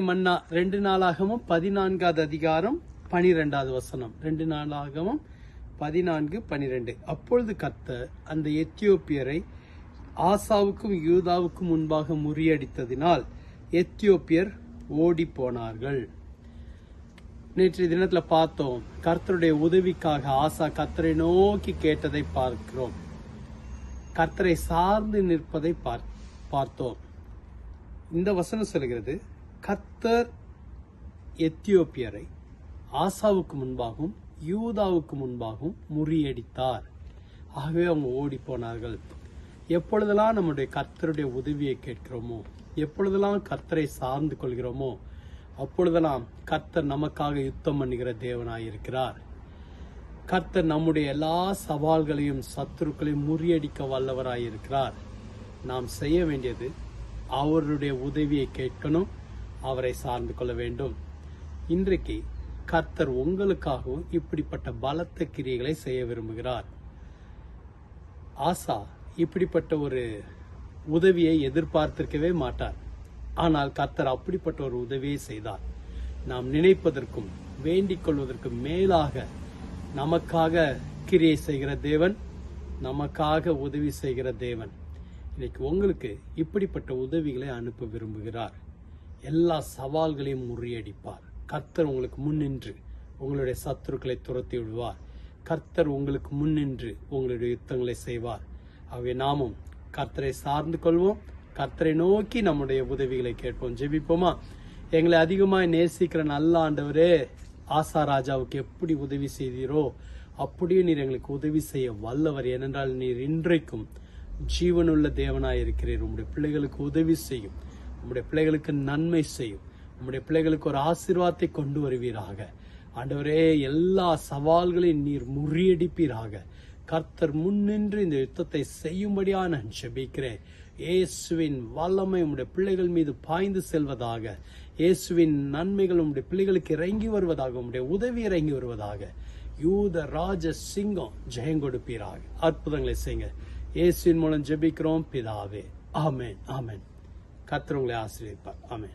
மன்னா ரெண்டு நாளாகவும் பதினான்காவது அதிகாரம் பனிரெண்டாவது வசனம். ரெண்டு நாளாகவும் பதினான்கு பனிரெண்டு. அப்பொழுது கர்த்தர் அந்த எத்தியோப்பியரை ஆசாவுக்கும் யூதாவுக்கும் முன்பாக முறியடித்ததினால் எத்தியோப்பியர் ஓடி போனார்கள் நேற்றைய தினத்தில் பார்த்தோம் கர்த்தருடைய உதவிக்காக ஆசா கர்த்தரை நோக்கி கேட்டதை பார்க்கிறோம். கர்த்தரை சார்ந்து நிற்பதை பார்த்தோம். இந்த வசனம் சொல்கிறது கர்த்தர் எத்தியோப்பியரை ஆசாவுக்கு முன்பாகவும் யூதாவுக்கு முன்பாகவும் முறியடித்தார். ஆகவே அவங்க ஓடி போனார்கள். எப்பொழுதெல்லாம் நம்முடைய கர்த்தருடைய உதவியை கேட்கிறோமோ எப்பொழுதெல்லாம் கர்த்தரை சார்ந்து கொள்கிறோமோ அப்பொழுதெல்லாம் கர்த்தர் நமக்காக யுத்தம் பண்ணுகிற தேவனாயிருக்கிறார். கர்த்தர் நம்முடைய எல்லா சவால்களையும் சத்துருக்களையும் முறியடிக்க வல்லவராயிருக்கிறார். நாம் செய்ய வேண்டியது அவருடைய உதவியை கேட்கணும் அவரை சார்ந்து கொள்ள வேண்டும். இன்றைக்கு கர்த்தர் உங்களுக்காகவும் இப்படிப்பட்ட பலத்த கிரியைகளை செய்ய விரும்புகிறார். ஆசா இப்படிப்பட்ட ஒரு உதவியை எதிர்பார்த்திருக்கவே மாட்டார். ஆனால் கர்த்தர் அப்படிப்பட்ட ஒரு உதவியை செய்தார். நாம் நினைப்பதற்கும் வேண்டிக் கொள்வதற்கும் மேலாக நமக்காக கிரியை செய்கிற தேவன் நமக்காக உதவி செய்கிற தேவன். இன்னைக்கு உங்களுக்கு இப்படிப்பட்ட உதவிகளை அனுப்ப விரும்புகிறார். எல்லா சவால்களையும் முறியடிப்பார். கர்த்தர் உங்களுக்கு முன்னின்று உங்களுடைய சத்துருக்களை துரத்தி விடுவார். கர்த்தர் உங்களுக்கு முன்னின்று உங்களுடைய யுத்தங்களை செய்வார். ஆகவே நாமும் கர்த்தரை சார்ந்து கொள்வோம். கர்த்தரை நோக்கி நம்முடைய உதவிகளை கேட்போம். ஜெபிப்போமா? எங்களை அதிகமாக நேசிக்கிற நல்ல ஆண்டவரே ஆசா ராஜாவுக்கு எப்படி உதவி செய்தீரோ அப்படியே நீர் எங்களுக்கு உதவி செய்ய வல்லவர். ஏனென்றால் நீர் இன்றைக்கும் ஜீவனுள்ள தேவனாய் இருக்கிறீர். உங்களுடைய பிள்ளைகளுக்கு உதவி செய்யும். உம்முடைய பிள்ளைகளுக்கு நன்மை செய்யும். உம்முடைய பிள்ளைகளுக்கு ஒரு ஆசீர்வாதத்தை கொண்டு வருவீராக. ஆண்டவரே எல்லா சவால்களையும் நீர் முறியடிப்பீராக. கர்த்தர் முன்னின்று இந்த யுத்தத்தை செய்யும்படியா நான் செபிக்கிறேன் இயேசுவின் வல்லமை உம்முடைய பிள்ளைகள் மீது பாய்ந்து செல்வதாக. இயேசுவின் நன்மைகள் உம்முடைய பிள்ளைகளுக்கு இறங்கி வருவதாக உம்முடைய உதவி இறங்கி வருவதாக. யூத ராஜ சிங்கம் ஜெயம் கொடுப்பீராக. அற்புதங்களை செய்யுங்க. இயேசுவின் மூலம் ஜெபிக்கிறோம் பிதாவே. ஆமேன் ஆமேன். கத்திர உங்களை ஆசிரியப்பார் ஆமே